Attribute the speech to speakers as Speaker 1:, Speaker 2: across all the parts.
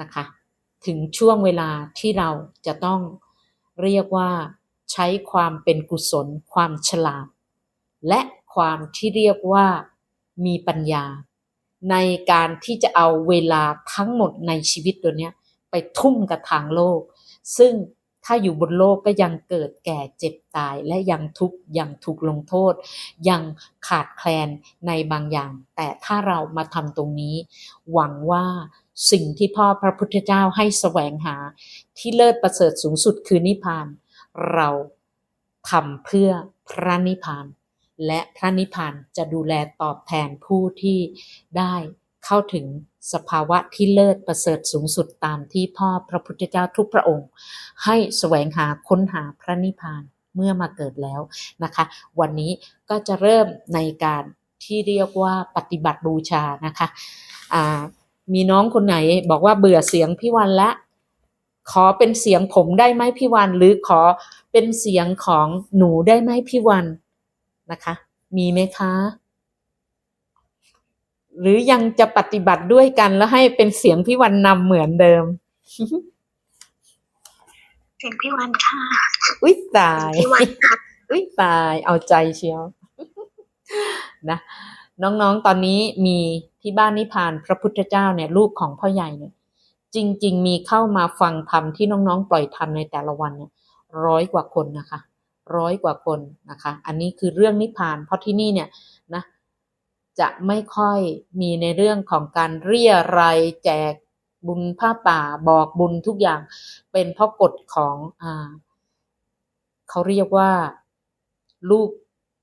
Speaker 1: นะคะ ถึงช่วงเวลาที่เราจะต้องเรียกว่าใช้ความเป็นกุศล ความฉลาด และความที่เรียกว่ามีปัญญา ในการที่จะเอาเวลาทั้งหมดในชีวิตตัวเนี้ยไปทุ่มกับทางโลก ซึ่ง ถ้าอยู่บนโลกก็ยังเกิดแก่เจ็บตายและยังทุกข์ยังถูกลงโทษ ยังขาดแคลนในบางอย่าง แต่ถ้าเรามาทำตรงนี้ หวังว่าสิ่งที่พ่อพระพุทธเจ้าให้แสวงหา ที่เลิศประเสริฐสูงสุดคือนิพพาน เราทำเพื่อพระนิพพาน และพระนิพพานจะดูแลตอบแทนผู้ที่ได้เข้าถึง สภาวะที่เลิศประเสริฐสูงสุดตามที่พ่อพระพุทธเจ้าทุกพระองค์ ให้แสวงหาค้นหาพระนิพพานเมื่อมาเกิดแล้วนะคะ วันนี้ก็จะเริ่มในการที่เรียกว่าปฏิบัติบูชานะคะมีน้องคนไหนบอกว่าเบื่อเสียงพี่วันละ ขอเป็นเสียงผมได้ไหมพี่วัน หรือขอเป็นเสียงของหนูได้ไหมพี่วันนะคะ มีไหมคะ หรือยังจะปฏิบัติด้วยกันแล้วให้เป็นเสียงพี่วันนำเหมือนเดิม
Speaker 2: เสียงพี่วันค่ะ
Speaker 1: อุ้ยตาย
Speaker 2: พี่วันค่ะ
Speaker 1: อุ้ยตาย เอาใจเชียว นะ น้องๆ ตอนนี้มีที่บ้านนิพพานพระพุทธเจ้าเนี่ยลูกของพ่อใหญ่เนี่ย จริง ๆ มีเข้ามาฟังธรรมที่น้องๆ ปล่อยธรรมในแต่ละวันเนี่ยร้อยกว่าคนนะคะ ร้อยกว่าคนนะคะ อันนี้คือเรื่องนิพพาน เพราะที่นี่เนี่ยนะ จะไม่ค่อยมีในเรื่องของการเรียรายแจกบุญผ้าป่าบอกบุญทุกอย่างเป็นเพราะกฎของอ่าเขาเรียกว่า ลูก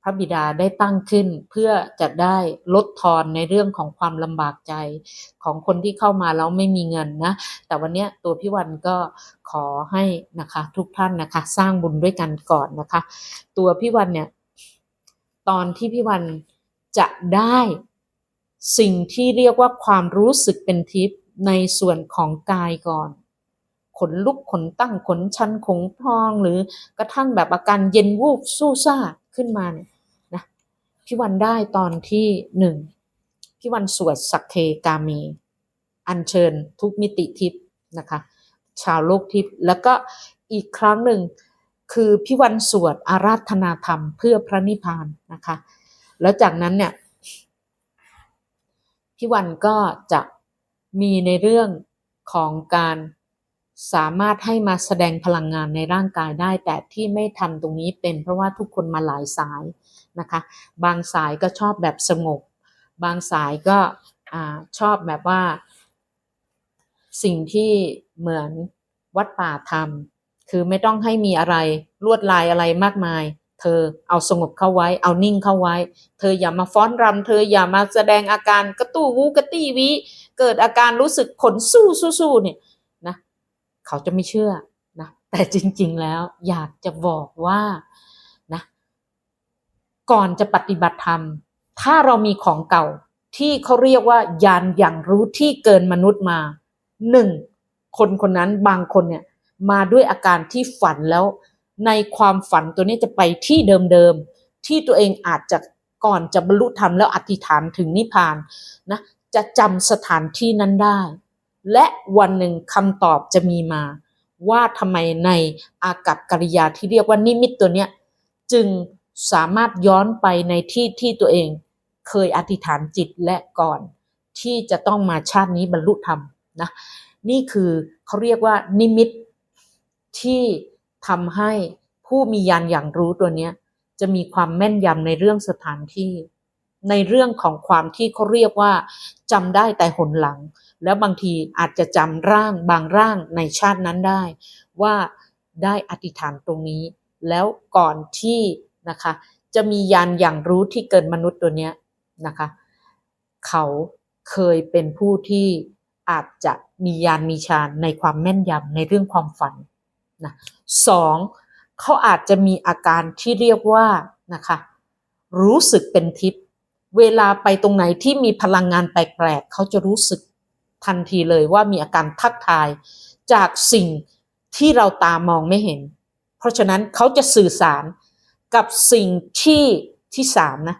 Speaker 1: พระบิดาได้ตั้งขึ้น เพื่อจะได้ลดทอนในเรื่องของความลำบากใจของคนที่เข้ามาแล้วไม่มีเงินนะ แต่วันเนี้ยตัวพี่วันก็ขอให้นะคะ ทุกท่านนะคะ สร้างบุญด้วยกันก่อนนะคะ ตัวพี่วันเนี่ย ตอนที่พี่วัน จะได้สิ่งที่เรียกว่าความรู้สึกเป็นทิพย์ในส่วนของกายก่อน ขนลุกขนตั้งขนชันขนพองหรือกระทั่งแบบอาการเย็นวูบสู้ซ่าขึ้นมาเนี่ยนะพี่วันได้ตอนที่หนึ่งพี่วันสวดสักเคกามี อัญเชิญทุกมิติทิพย์นะคะ ชาวโลกทิพย์แล้วก็อีกครั้งหนึ่งคือพี่วันสวดอาราธนาธรรมเพื่อพระนิพพานนะคะ แล้วจากนั้นเนี่ยพี่วันก็จะมีในเรื่องของการสามารถให้มาแสดงพลังงานในร่างกายได้ แต่ที่ไม่ทำตรงนี้เป็นเพราะว่าทุกคนมาหลายสายนะคะ บางสายก็ชอบแบบสงบ บางสายก็อชอบแบบว่า สิ่งที่เหมือนวัดป่าทำคือไม่ต้องให้มีอะไรลวดลายอะไรมากมาย เธอเอาสงบเข้าไว้ เอานิ่งเข้าไว้ เธออย่ามาฟ้อนรำ เธออย่ามาแสดงอาการกระตู้วูกระตี้วิ เกิดอาการรู้สึกขนสู้สู้สู้เนี่ยนะเขาจะไม่เชื่อนะแต่จริง ๆแล้วอยากจะบอกว่านะก่อนจะปฏิบัติธรรม ถ้าเรามีของเก่าที่เขาเรียกว่ายานอย่างรู้ที่เกินมนุษย์มาหนึ่งคนคนนั้นบางคนเนี่ยมาด้วยอาการที่ฝันแล้ว ในความฝันตัวนี้จะไปที่เดิมๆ ที่ตัวเองอาจจะก่อนจะบรรลุธรรมแล้วอธิษฐานถึงนิพพานนะจะจำสถานที่นั้นได้ และวันหนึ่งคำตอบจะมีมา ว่าทำไมในอากับกิริยาที่เรียกว่านิมิตตัวเนี้ยจึงสามารถย้อนไปในที่ที่ตัวเองเคยอธิษฐานจิตและก่อน ที่จะต้องมาชาตินี้บรรลุธรรมนะนี่คือเขาเรียกว่านิมิตที่ ทำให้ผู้มียานอย่างรู้ตัวเนี้ยจะมีความแม่นยำในเรื่องสถานที่ ในเรื่องของความที่เขาเรียกว่าจำได้แต่หนหลัง แล้วบางทีอาจจะจำร่างบางร่างในชาตินั้นได้ ว่าได้อธิษฐานตรงนี้ แล้วก่อนที่นะคะ จะมียานอย่างรู้ที่เกินมนุษย์ตัวเนี้ยนะคะ เขาเคยเป็นผู้ที่อาจจะมียานมีฌานในความแม่นยำในเรื่องความฝัน นะสองเขาอาจจะมีอาการที่เรียกว่านะคะรู้สึกเป็นทิพย์เวลาไปตรงไหนที่มีพลังงานแปลกๆเขาจะรู้สึกทันทีเลยว่ามีอาการทักทายจากสิ่งที่เราตามองไม่เห็น เพราะฉะนั้นเขาจะสื่อสารกับสิ่งที่ที่สามนะ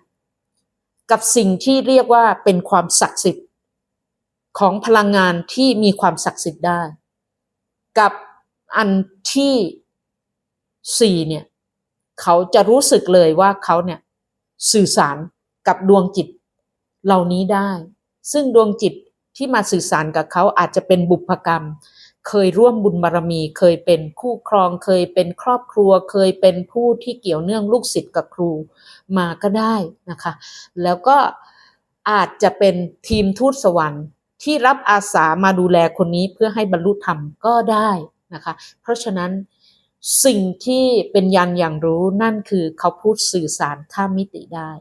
Speaker 1: กับสิ่งที่เรียกว่าเป็นความศักดิ์สิทธิ์ของพลังงานที่มีความศักดิ์สิทธิ์ได้ กับ อันที่สี่เนี่ยเขาจะรู้สึกเลยว่าเขาเนี่ยสื่อสารกับดวงจิตเหล่านี้ได้ ซึ่งดวงจิตที่มาสื่อสารกับเขาอาจจะเป็นบุพกรรม เคยร่วมบุญบารมี เคยเป็นคู่ครอง เคยเป็นครอบครัว เคยเป็นผู้ที่เกี่ยวเนื่องลูกศิษย์กับครูมาก็ได้นะคะ แล้วก็อาจจะเป็นทีมทูตสวรรค์ที่รับอาสามาดูแลคนนี้เพื่อให้บรรลุธรรมก็ได้ นะคะ เพราะฉะนั้นสิ่งที่เป็นยันอย่างรู้นั่นคือเขาพูดสื่อสารข้ามมิติได้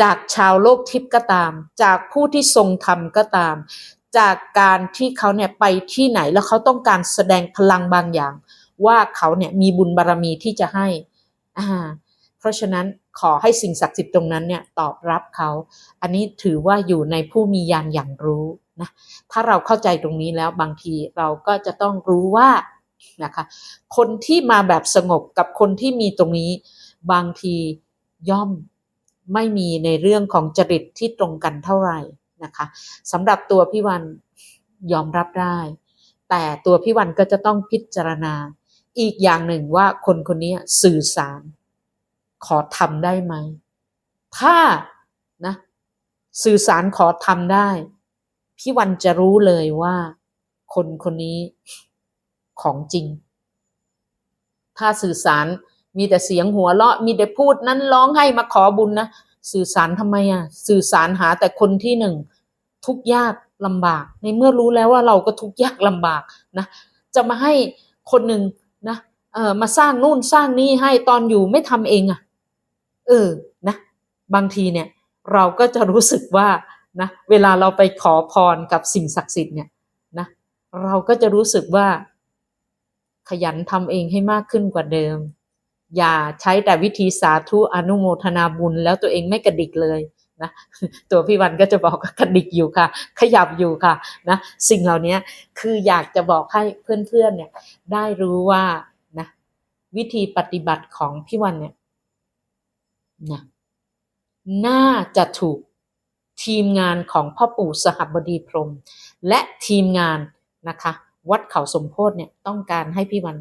Speaker 1: จากชาวโลกทิพย์ก็ตาม จากผู้ที่ทรงธรรมก็ตาม จากการที่เขาเนี่ยไปที่ไหนแล้วเขาต้องการแสดงพลังบางอย่าง ว่าเขาเนี่ยมีบุญบารรมีที่จะให้อ่าเพราะฉะนั้นขอให้สิ่งศักดิ์สิทธิ์ตรงนั้นเนี่ยตอบรับเขา อันนี้ถือว่าอยู่ในผู้มียานอย่างรู้ นะถ้าเราเข้าใจตรงนี้แล้วบางทีเราก็จะต้องรู้ว่านะคะคนที่มาแบบสงบกับคนที่มีตรงนี้ บางทีย่อมไม่มีในเรื่องของจริตที่ตรงกันเท่าไหร่นะคะสำหรับตัวพี่วันยอมรับได้ แต่ตัวพี่วันก็จะต้องพิจารณา อีกอย่างหนึ่งว่าคนคนนี้สื่อสาร ขอทำได้ไหม ถ้านะสื่อสารขอทำได้ พี่วันจะรู้เลยว่าคนคนนี้ของจริง ถ้าสื่อสารมีแต่เสียงหัวเราะ มีแต่พูดนั้นร้องให้มาขอบุญนะสื่อสารทำไมอะ สื่อสารหาแต่คนที่หนึ่งทุกยากลำบาก ในเมื่อรู้แล้วว่าเราก็ทุกยากลำบากนะจะมาให้คนหนึ่งนะเออมาสร้างนู่นสร้างนี่ให้ตอนอยู่ไม่ทำเองอะ เออนะ บางทีเนี่ย เราก็จะรู้สึกว่า นะเวลาเราไปขอพรกับสิ่งศักดิ์สิทธิ์เนี่ยนะเราก็จะรู้สึกว่า ขยันทำเองให้มากขึ้นกว่าเดิม อย่าใช้แต่วิธีสาธุอนุโมทนาบุญ แล้วตัวเองไม่กระดิกเลยนะตัวพี่วันก็จะบอกว่ากระดิกอยู่ค่ะ ขยับอยู่ค่ะนะสิ่งเหล่านี้คืออยากจะบอกให้เพื่อนๆเนี่ยได้รู้ว่านะวิธีปฏิบัติของพี่วันเนี่ยนะน่าจะถูก ทีมงานของพ่อปู่สหบดีพรม และทีมงานนะคะ วัดเขาสมโพธิเนี่ยต้องการให้พี่วัน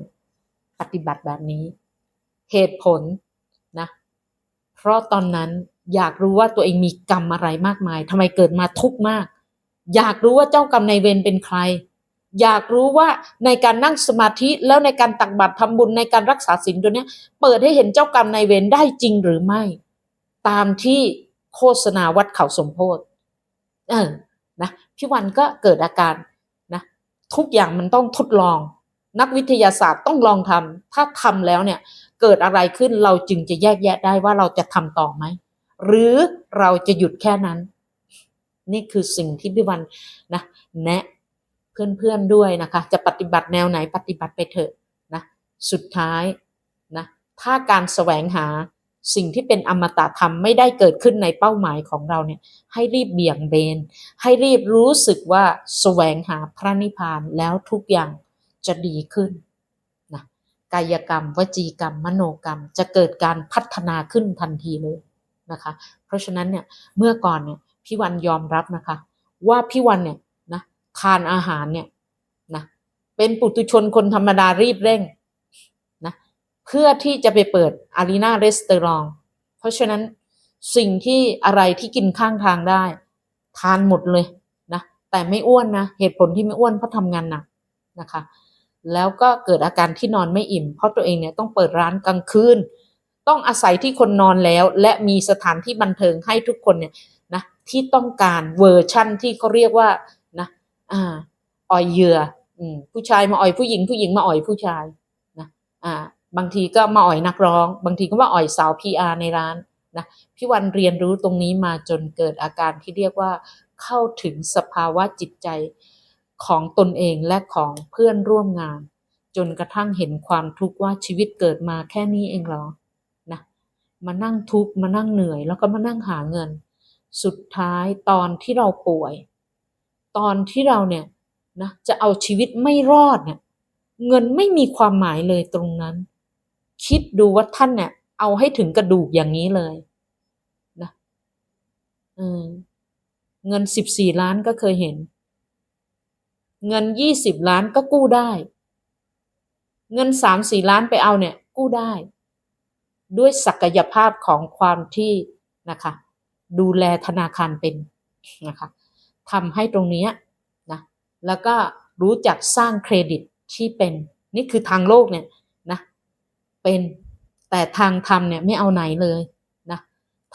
Speaker 1: ปฏิบัติแบบนี้ เหตุผลนะเพราะตอนนั้นอยากรู้ว่าตัวเองมีกรรมอะไรมากมายทำไมเกิดมาทุกข์มาก อยากรู้ว่าเจ้ากรรมนายเวรเป็นใคร อยากรู้ว่าในการนั่งสมาธิแล้วในการตักบาตรทำบุญในการรักษาศีลตัวเนี้ยเปิดให้เห็นเจ้ากรรมนายเวรได้จริงหรือไม่ ตามที่ โฆษณาวัดเขาสมโพธิเออนะพี่วันก็เกิดอาการนะทุกอย่างมันต้องทดลอง นักวิทยาศาสตร์ต้องลองทำถ้าทำแล้วเนี่ยเกิดอะไรขึ้นเราจึงจะแยกแยะได้ว่าเราจะทำต่อไหม หรือเราจะหยุดแค่นั้น นี่คือสิ่งที่พี่วันนะแนะเพื่อนๆด้วยนะคะ จะปฏิบัติแนวไหนปฏิบัติไปเถอะนะสุดท้ายนะถ้าการแสวงหา สิ่งที่เป็นอมตะธรรมไม่ได้เกิดขึ้นในเป้าหมายของเราเนี่ยให้รีบเบี่ยงเบน ให้รีบรู้สึกว่าแสวงหาพระนิพพานแล้วทุกอย่างจะดีขึ้นนะกายกรรม วจีกรรม มโนกรรม จะเกิดการพัฒนาขึ้นทันทีเลยนะคะ เพราะฉะนั้นเนี่ยเมื่อก่อนเนี่ยพี่วันยอมรับนะคะ ว่าพี่วันเนี่ยนะทานอาหารเนี่ยนะเป็นปุถุชนคนธรรมดารีบเร่ง เพื่อที่จะไปเปิดอารีนาเรสเตอรองเพราะฉะนั้นสิ่งที่อะไรที่กินข้างทางได้ ทานหมดเลยนะแต่ไม่อ้วนนะเหตุผลที่ไม่อ้วนเพราะทำงานหนักนะคะ แล้วก็เกิดอาการที่นอนไม่อิ่ม เพราะตัวเองเนี่ยต้องเปิดร้านกลางคืนต้องอาศัยที่คนนอนแล้ว และมีสถานที่บันเทิงให้ทุกคนเนี่ยนะที่ต้องการเวอร์ชั่นที่เขาเรียกว่านะอ่าอ่อยเหยื่อผู้ชายมาอ่อยผู้หญิงผู้หญิงมาอ่อยผู้ชายนะอ่า บางทีก็มาอ่อยนักร้อง บางทีก็มาอ่อยสาวพีอาในร้านนะพี่วันเรียนรู้ตรงนี้มาจนเกิดอาการที่เรียกว่าเข้าถึงสภาวะจิตใจของตนเองและของเพื่อนร่วมงาน จนกระทั่งเห็นความทุกข์ว่าชีวิตเกิดมาแค่นี้เองเหรอนะมานั่งทุกข์มานั่งเหนื่อย แล้วก็มานั่งหาเงิน สุดท้ายตอนที่เราป่วย ตอนที่เราเนี่ยนะจะเอาชีวิตไม่รอดเนี่ยเงินไม่มีความหมายเลยตรงนั้น คิดดูว่าท่านเนี่ยเอาให้ถึงกระดูกอย่างนี้เลยนะเงินสิบสี่ล้านก็เคยเห็น เงินยี่สิบล้านก็กู้ได้ เงินสามสี่ล้านไปเอาเนี่ย กู้ได้ ด้วยศักยภาพของความที่นะคะ ดูแลธนาคารเป็นนะคะทำให้ตรงนี้นะแล้วก็รู้จักสร้างเครดิตที่เป็น นี่คือทางโลกเนี่ย เป็นแต่ทางธรรมเนี่ยไม่เอาไหนเลยนะ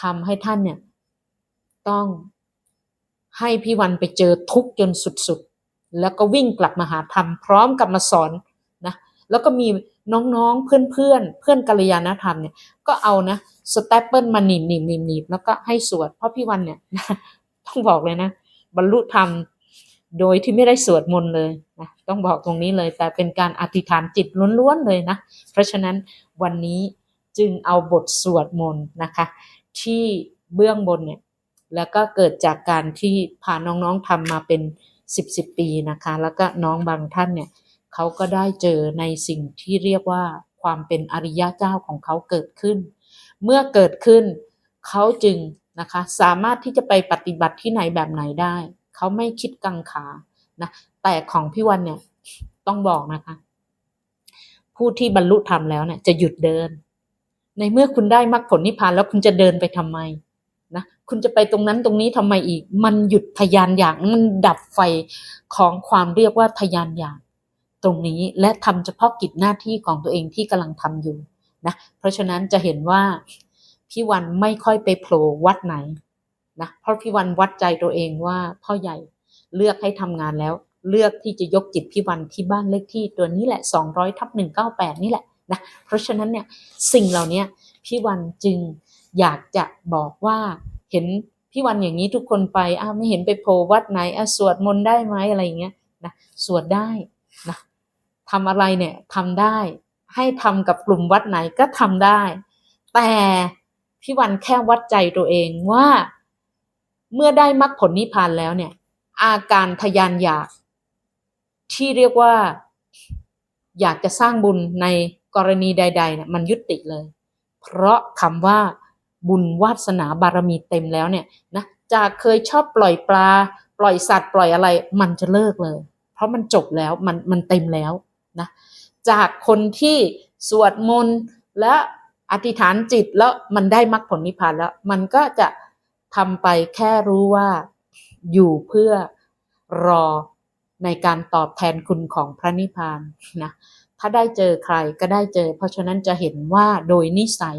Speaker 1: ทำให้ท่านเนี่ยต้องให้พี่วันไปเจอทุกจนสุดๆ แล้วก็วิ่งกลับมาหาธรรมพร้อมกับมาสอนนะแล้วก็มีน้องๆ เพื่อนๆเพื่อนเพื่อนกัลยาณธรรมเนี่ยก็เอานะสเตปเปิลมาหนีบหนีบหนีบหนีบแล้วก็ให้สวดเพราะพี่วันเนี่ยต้องบอกเลยนะ บรรลุธรรม โดยที่ไม่ได้สวดมนต์เลยนะต้องบอกตรงนี้เลย แต่เป็นการอธิษฐานจิตล้วนๆเลยนะ เพราะฉะนั้นวันนี้จึงเอาบทสวดมนต์นะคะ ที่เบื้องบนเนี่ยแล้วก็เกิดจากการที่พาน้องๆทำมาเป็นสิบสิบปีนะคะ แล้วก็น้องบางท่านเนี่ยเขาก็ได้เจอในสิ่งที่เรียกว่าความเป็นอริยะเจ้าของเขาเกิดขึ้น เมื่อเกิดขึ้นเขาจึงนะคะสามารถที่จะไปปฏิบัติที่ไหนแบบไหนได้ เขาไม่คิดกังขานะแต่ของพี่วันเนี่ยต้องบอกนะคะ ผู้ที่บรรลุธรรมแล้วเนี่ยจะหยุดเดิน ในเมื่อคุณได้มรรคผลนิพพานแล้วคุณจะเดินไปทำไมนะคุณจะไปตรงนั้นตรงนี้ทำไมอีก มันหยุดทะยานอยากมันดับไฟของความเรียกว่าทะยานอยากตรงนี้และทำเฉพาะกิจหน้าที่ของตัวเองที่กำลังทำอยู่นะเพราะฉะนั้นจะเห็นว่าพี่วันไม่ค่อยไปโผล่วัดไหน นะเพราะพี่วันวัดใจตัวเองว่าพ่อใหญ่เลือกให้ทำงานแล้ว เลือกที่จะยกจิตพี่วันที่บ้านเลขที่ตัวนี้แหละ 200ทับ198 นี่แหละนะเพราะฉะนั้นเนี่ยสิ่งเหล่านี้พี่วันจึงอยากจะบอกว่าเห็นพี่วันอย่างนี้ทุกคนไปอ้าวไม่เห็นไปโผล่วัดไหนอะสวดมนต์ได้ไหมอะไรอย่างเงี้ยนะสวดได้นะทำอะไรเนี่ยทำได้ ให้ทำกับกลุ่มวัดไหนก็ทำได้ แต่พี่วันแค่วัดใจตัวเองว่า เมื่อได้มรรคผลนิพพานแล้วเนี่ย อาการทะยานอยาก ที่เรียกว่าอยากจะสร้างบุญในกรณีใดๆเนี่ยมันยุติเลย เพราะคำว่าบุญวาสนาบารมีเต็มแล้วเนี่ยนะจากเคยชอบปล่อยปลา ปล่อยสัตว์ปล่อยอะไร มันจะเลิกเลย เพราะมันจบแล้วมันมันเต็มแล้วนะจากคนที่สวดมนต์และอธิษฐานจิตแล้วมันได้มรรคผลนิพพานแล้ว มันก็จะ ทำไปแค่รู้ว่าอยู่เพื่อรอในการตอบแทนคุณของพระนิพพานนะถ้าได้เจอใครก็ได้เจอ เพราะฉะนั้นจะเห็นว่าโดยนิสัย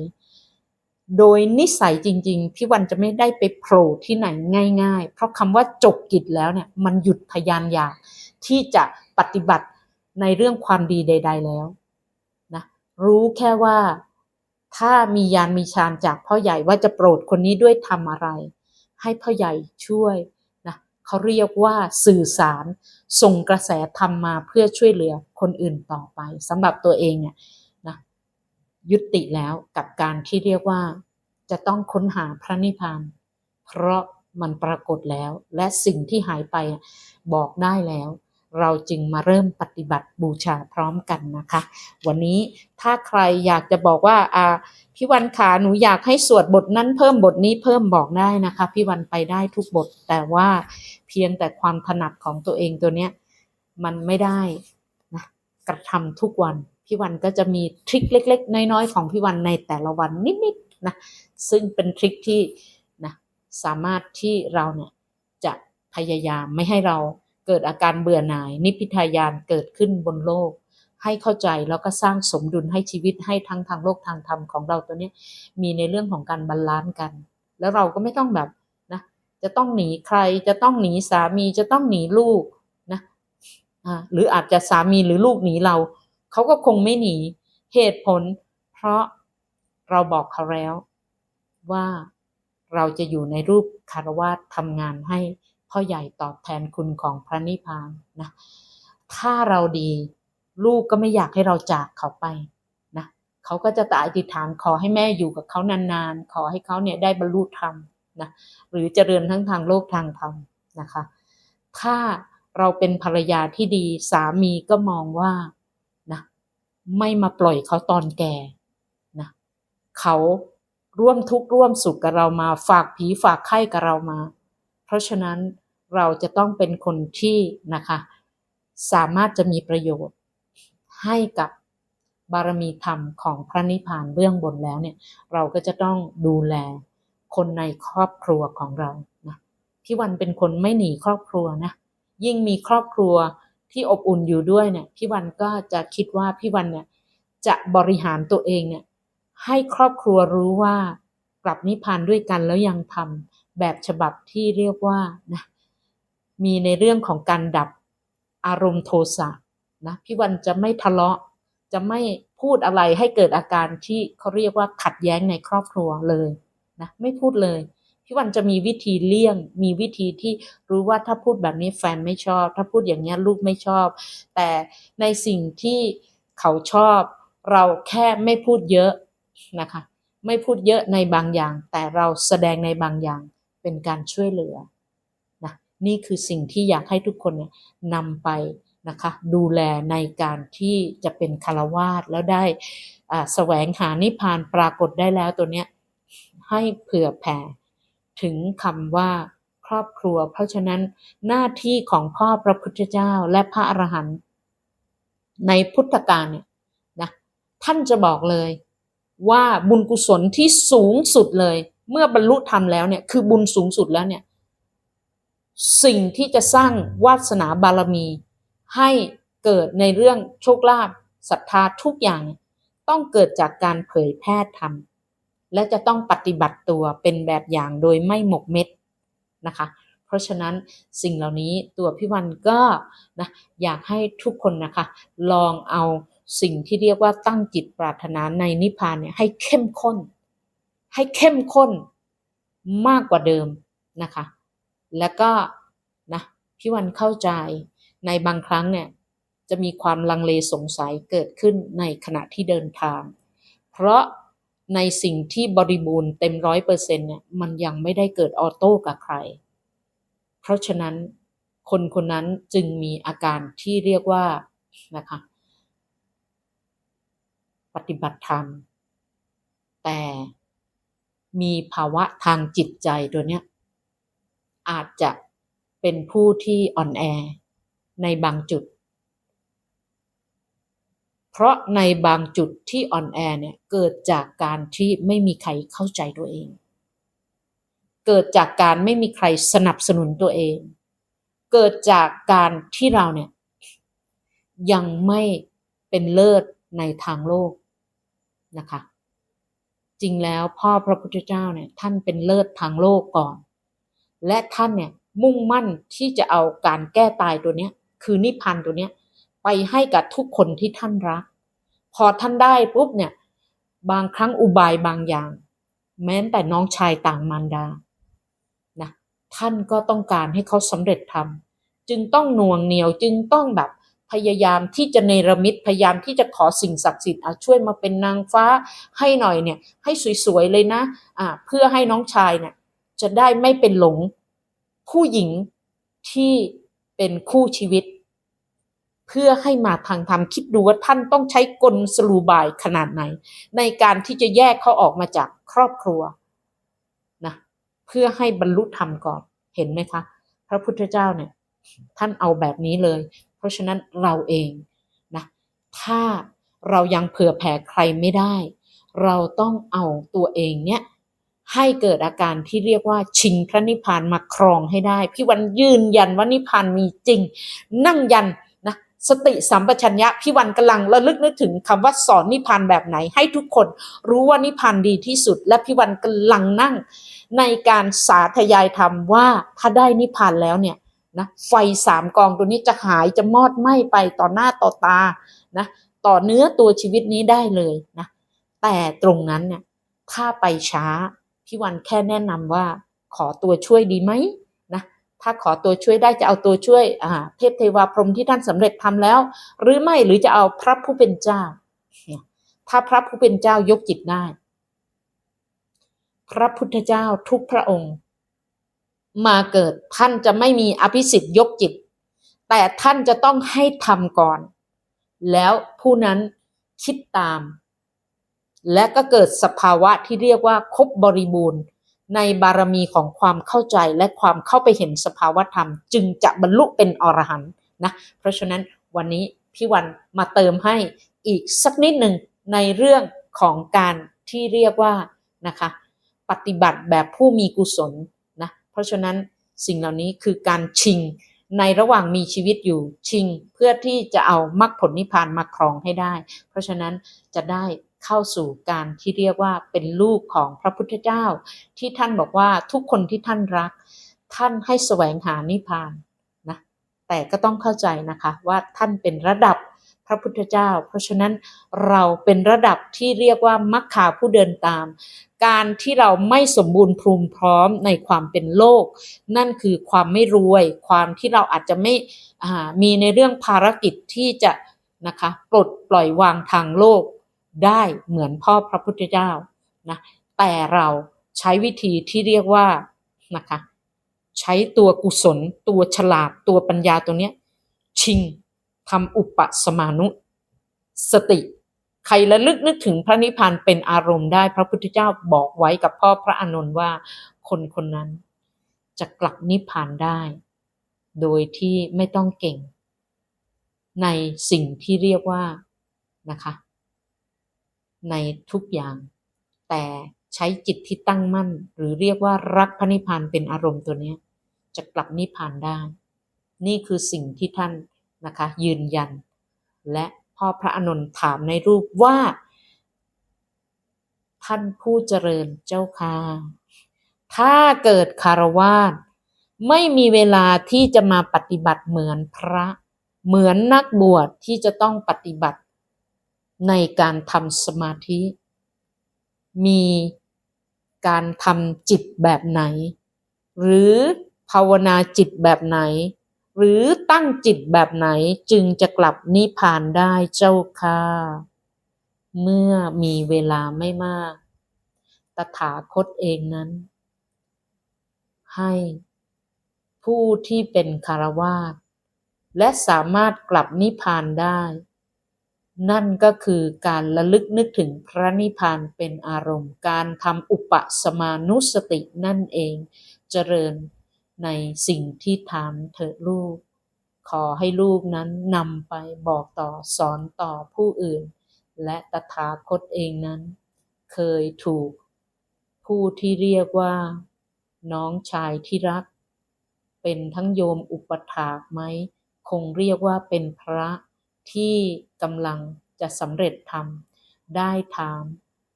Speaker 1: โดยนิสัยจริง ๆ พี่วันจะไม่ได้ไปโผล่ที่ไหนง่าย ๆ เพราะคำว่าจบกิจแล้วเนี่ยมันหยุดทะยานอยากที่จะปฏิบัติในเรื่องความดีใด ๆแล้วนะรู้แค่ว่า ถ้ามียานมีชานจากพ่อใหญ่ว่าจะโปรดคนนี้ด้วยทำอะไร ให้พ่อใหญ่ช่วยนะเขาเรียกว่าสื่อสาร ส่งกระแสธรรมมาเพื่อช่วยเหลือคนอื่นต่อไปสำหรับตัวเองเนี่ยนะยุติแล้วกับการที่เรียกว่าจะต้องค้นหาพระนิพพาน เพราะมันปรากฏแล้ว และสิ่งที่หายไปบอกได้แล้ว เราจึงมาเริ่มปฏิบัติบูชาพร้อมกันนะคะ วันนี้ถ้าใครอยากจะบอกว่าอ่าพี่วันขาหนูอยากให้สวดบทนั้นเพิ่มบทนี้เพิ่มบอกได้นะคะ พี่วันไปได้ทุกบท แต่ว่าเพียงแต่ความถนัดของตัวเองตัวเนี้ยมันไม่ได้นะกระทำทุกวัน พี่วันก็จะมีทริคเล็ก ๆ น้อยๆของพี่วันในแต่ละวันนิดๆนะซึ่งเป็นทริคที่นะสามารถที่เราเนี่ยจะพยายามไม่ให้เรา เกิดอาการเบื่อหน่าย นิพพิทายานเกิดขึ้นบนโลก ให้เข้าใจแล้วก็สร้างสมดุลให้ชีวิตให้ทั้งทางโลกทางธรรมของเราตัวนี้มีในเรื่องของการบาลานซ์กัน แล้วเราก็ไม่ต้องแบบนะจะต้องหนีใครจะต้องหนีสามีจะต้องหนีลูกนะหรืออาจจะสามีหรือลูกหนีเราเขาก็คงไม่หนีเหตุผล เพราะเราบอกเขาแล้วว่าเราจะอยู่ในรูปคารวาสทำงานให้ พ่อใหญ่ตอบแทนคุณของพระนิพพานนะ ถ้าเราดี ลูกก็ไม่อยากให้เราจากเขาไปนะเขาก็จะตอธิษฐานขอให้แม่อยู่กับเขานานๆ ขอให้เขาเนี่ยได้บรรลุธรรมนะหรือเจริญทั้งทางโลกทางธรรมนะคะ ถ้าเราเป็นภรรยาที่ดีสามีก็มองว่านะไม่มาปล่อยเขาตอนแก่นะเขาร่วมทุกข์ร่วมสุขกับเรามา ฝากผีฝากไข้กับเรามา เพราะฉะนั้น เราจะต้องเป็นคนที่นะคะสามารถจะมีประโยชน์ให้กับบารมีธรรมของพระนิพพานเบื้องบนแล้วเนี่ยเราก็จะต้องดูแลคนในครอบครัวของเรานะพี่วันเป็นคนไม่หนีครอบครัวนะยิ่งมีครอบครัวที่อบอุ่นอยู่ด้วยเนี่ยพี่วันก็จะคิดว่าพี่วันเนี่ยจะบริหารตัวเองเนี่ยให้ครอบครัวรู้ว่ากลับนิพพานด้วยกันแล้วยังทำแบบฉบับที่เรียกว่านะ มีในเรื่องของการดับอารมณ์โทสะนะพี่วันจะไม่ทะเลาะจะไม่พูดอะไรให้เกิดอาการที่เขาเรียกว่าขัดแย้งในครอบครัวเลยนะไม่พูดเลยพี่วันจะมีวิธีเลี่ยง มีวิธีที่รู้ว่าถ้าพูดแบบนี้แฟนไม่ชอบ ถ้าพูดอย่างนี้ลูกไม่ชอบ แต่ในสิ่งที่เขาชอบเราแค่ไม่พูดเยอะนะคะ ไม่พูดเยอะในบางอย่าง แต่เราแสดงในบางอย่างเป็นการช่วยเหลือ นี่คือสิ่งที่อยากให้ทุกคนเนี่ยนำไปนะคะดูแลในการที่จะเป็นคารวาสแล้วได้แสวงหานิพานปรากฏได้แล้วตัวเนี้ยให้เผื่อแผ่ถึงคำว่าครอบครัว เพราะฉะนั้นหน้าที่ของพ่อพระพุทธเจ้าและพระอรหันต์ในพุทธกาลเนี่ยนะท่านจะบอกเลยว่าบุญกุศลที่สูงสุดเลย เมื่อบรรลุธรรมแล้วเนี่ยคือบุญสูงสุดแล้วเนี่ย สิ่งที่จะสร้างวาสนาบารมี ให้เกิดในเรื่องโชคลาภศรัทธาทุกอย่างต้องเกิดจากการเผยแพร่ธรรม และจะต้องปฏิบัติตัวเป็นแบบอย่างโดยไม่หมกเม็ดนะคะ เพราะฉะนั้นสิ่งเหล่านี้ตัวพี่วันก็นะอยากให้ทุกคนนะคะ ลองเอาสิ่งที่เรียกว่าตั้งจิตปรารถนาในนิพพานเนี่ยให้เข้มข้น ให้เข้มข้นมากกว่าเดิมนะคะ แล้วก็นะพี่วันเข้าใจในบางครั้งเนี่ยจะมีความลังเลสงสัยเกิดขึ้นในขณะที่เดินทาง เพราะในสิ่งที่บริบูรณ์เต็มร้อยเปอร์เซ็นเนี่ยมันยังไม่ได้เกิดออโต้กับใคร เพราะฉะนั้นคนคนนั้นจึงมีอาการที่เรียกว่านะคะปฏิบัติธรรม แต่มีภาวะทางจิตใจตัวเนี้ย อาจจะเป็นผู้ที่อ่อนแอในบางจุด เพราะในบางจุดที่อ่อนแอเนี่ยเกิดจากการที่ไม่มีใครเข้าใจตัวเอง เกิดจากการไม่มีใครสนับสนุนตัวเอง เกิดจากการที่เราเนี่ยยังไม่เป็นเลิศในทางโลกนะคะ จริงแล้วพ่อพระพุทธเจ้าเนี่ยท่านเป็นเลิศทางโลกก่อน และท่านเนี่ยมุ่งมั่นที่จะเอาการแก้ตายตัวเนี้ย คือนิพพานตัวเนี้ย ไปให้กับทุกคนที่ท่านรัก พอท่านได้ปุ๊บเนี่ย บางครั้งอุบายบางอย่าง แม้แต่น้องชายต่างมารดานะท่านก็ต้องการให้เขาสำเร็จทำจึงต้องหน่วงเหนียวจึงต้องแบบพยายามที่จะเนรมิตพยายามที่จะขอสิ่งศักดิ์สิทธิ์อะช่วยมาเป็นนางฟ้าให้หน่อยเนี่ย ให้สวยๆเลยนะอ่าเพื่อให้น้องชายเนี่ย จะได้ไม่เป็นหลงผู้หญิงที่เป็นคู่ชีวิต เพื่อให้มาทางธรรมคิดดูว่าท่านต้องใช้กลสลูบายขนาดไหน ในการที่จะแยกเขาออกมาจากครอบครัวนะเพื่อให้บรรลุธรรมก่อนเห็นไหมคะ พระพุทธเจ้าเนี่ยท่านเอาแบบนี้เลย เพราะฉะนั้นเราเองนะถ้าเรายังเผื่อแผ่ใครไม่ได้ เราต้องเอาตัวเองเนี่ย ให้เกิดอาการที่เรียกว่าชิงพระนิพพานมาครองให้ได้ พี่วันยืนยันว่านิพพานมีจริง นั่งยันนะสติสัมปชัญญะพี่วันกำลังระลึกนึกถึงคำว่าสอนนิพพานแบบไหน ให้ทุกคนรู้ว่านิพพานดีที่สุด และพี่วันกำลังนั่ง ในการสาธยายธรรมว่าถ้าได้นิพพานแล้วเนี่ยนะไฟสามกองตัวนี้จะหายจะมอดไหม้ไปต่อหน้าต่อตานะต่อเนื้อตัวชีวิตนี้ได้เลยนะแต่ตรงนั้นเนี่ยถ้าไปช้า พี่วันแค่แนะนำว่าขอตัวช่วยดีไหมนะถ้าขอตัวช่วยได้จะเอาตัวช่วยอ่าเทพเทวาพรหมที่ท่านสำเร็จทำแล้ว หรือไม่หรือจะเอาพระผู้เป็นเจ้า ถ้าพระผู้เป็นเจ้ายกจิตได้ พระพุทธเจ้าทุกพระองค์ มาเกิดท่านจะไม่มีอภิสิทธิ์ยกจิต แต่ท่านจะต้องให้ทำก่อน แล้วผู้นั้นคิดตาม และก็เกิดสภาวะที่เรียกว่าครบบริบูรณ์ ในบารมีของความเข้าใจและความเข้าไปเห็นสภาวะธรรม จึงจะบรรลุเป็นอรหันต์นะเพราะฉะนั้นวันนี้พี่วันมาเติมให้อีกสักนิดหนึ่งในเรื่องของการที่เรียกว่านะคะปฏิบัติแบบผู้มีกุศลนะเพราะฉะนั้นสิ่งเหล่านี้คือการชิงในระหว่างมีชีวิตอยู่ชิง เพื่อที่จะเอามรรคผลนิพพานมาครองให้ได้ เพราะฉะนั้นจะได้ เข้าสู่การที่เรียกว่าเป็นลูกของพระพุทธเจ้า ที่ท่านบอกว่าทุกคนที่ท่านรัก ท่านให้แสวงหานิพพานนะแต่ก็ต้องเข้าใจนะคะว่าท่านเป็นระดับพระพุทธเจ้า เพราะฉะนั้นเราเป็นระดับที่เรียกว่ามัคคาผู้เดินตาม การที่เราไม่สมบูรณ์พรุมพร้อมในความเป็นโลก นั่นคือความไม่รวย ความที่เราอาจจะไม่อ่ามีในเรื่องภารกิจที่จะนะคะปลดปล่อยวางทางโลก ได้เหมือนพ่อพระพุทธเจ้านะแต่เราใช้วิธีที่เรียกว่านะคะใช้ตัวกุศล ตัวฉลาดตัวปัญญาตัวเนี้ยชิงทำอุปสมานุสติ ใครระลึกนึกถึงพระนิพพานเป็นอารมณ์ได้พระพุทธเจ้าบอกไว้กับพ่อพระอานนท์ว่าคนคนนั้นจะกลับนิพพานได้ โดยที่ไม่ต้องเก่ง ในสิ่งที่เรียกว่านะคะ ในทุกอย่าง แต่ใช้จิตที่ตั้งมั่น หรือเรียกว่ารักพระนิพพานเป็นอารมณ์ตัวนี้จะกลับนิพพานได้ นี่คือสิ่งที่ท่านนะคะยืนยัน และพ่อพระอานนท์ถามในรูปว่า ท่านผู้เจริญเจ้าค่ะถ้าเกิดคารวาสไม่มีเวลาที่จะมาปฏิบัติเหมือนพระ เหมือนนักบวชที่จะต้องปฏิบัติ ในการทำสมาธิ มีการทำจิตแบบไหน หรือภาวนาจิตแบบไหน หรือตั้งจิตแบบไหนจึงจะกลับนิพพานได้เจ้าค่ะ เมื่อมีเวลาไม่มาก ตถาคตเองนั้น ให้ผู้ที่เป็นคารวาสและสามารถกลับนิพพานได้ นั่นก็คือการระลึกนึกถึงพระนิพพานเป็นอารมณ์ การทำอุปสมานุสตินั่นเอง เจริญในสิ่งที่ถามเถิดลูก ขอให้ลูกนั้นนำไปบอกต่อสอนต่อผู้อื่น และตถาคตเองนั้น เคยถูก ผู้ที่เรียกว่า น้องชายที่รัก เป็นทั้งโยมอุปถากไหม คงเรียกว่าเป็นพระ ที่กำลังจะสำเร็จธรรมได้ถาม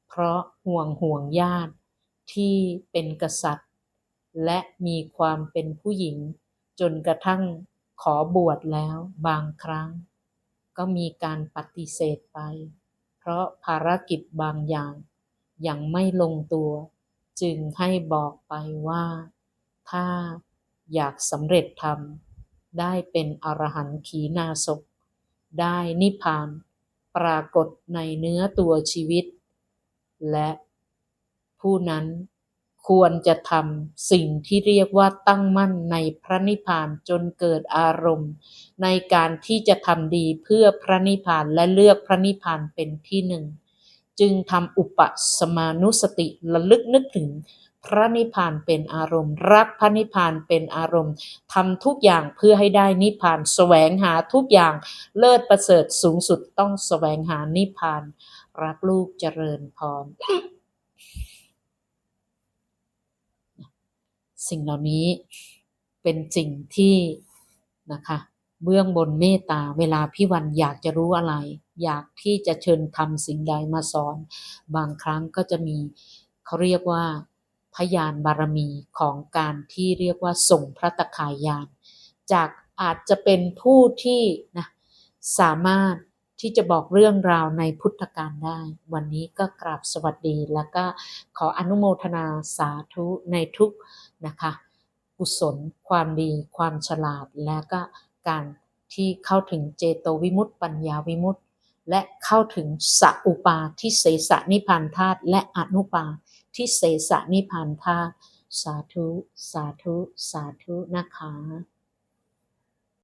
Speaker 1: เพราะห่วงห่วงญาติที่เป็นกษัตริย์ และมีความเป็นผู้หญิง จนกระทั่งขอบวชแล้วบางครั้ง ก็มีการปฏิเสธไป เพราะภารกิจบางอย่างยังไม่ลงตัว จึงให้บอกไปว่า ถ้าอยากสำเร็จธรรมได้เป็นอรหันต์ขีณาศพ ได้นิพพาน ปรากฏในเนื้อตัวชีวิต และผู้นั้นควรจะทำสิ่งที่เรียกว่าตั้งมั่นในพระนิพพานจนเกิดอารมณ์ ในการที่จะทำดีเพื่อพระนิพพานและเลือกพระนิพพานเป็นที่หนึ่ง จึงทำอุปสมานุสติระลึกนึกถึง พระนิพพานเป็นอารมณ์ รักพระนิพพานเป็นอารมณ์ทำทุกอย่างเพื่อให้ได้นิพพานแสวงหาทุกอย่างเลิศประเสริฐสูงสุดต้องแสวงหานิพพาน รักลูกเจริญพรสิ่งเหล่านี้เป็นสิ่งที่นะคะเบื้องบนเมตตาเวลาพี่วันอยากจะรู้อะไร อยากที่จะเชิญทำสิ่งใดมาสอน บางครั้งก็จะมีเขาเรียกว่า พยานบารมีของการที่เรียกว่าส่งพระตะขายยาน จากอาจจะเป็นผู้ที่นะสามารถที่จะบอกเรื่องราวในพุทธการได้ วันนี้ก็กราบสวัสดีแล้วก็ขออนุโมทนาสาธุในทุกนะคะกุศล ความดี ความฉลาด และก็การที่เข้าถึงเจโตวิมุตติปัญญาวิมุตติและเข้าถึงสัอุปาทิเสสนิพพานธาตุและอนุปา ที่เสสนิพานธาสาธุ สาธุ สาธุนะคะ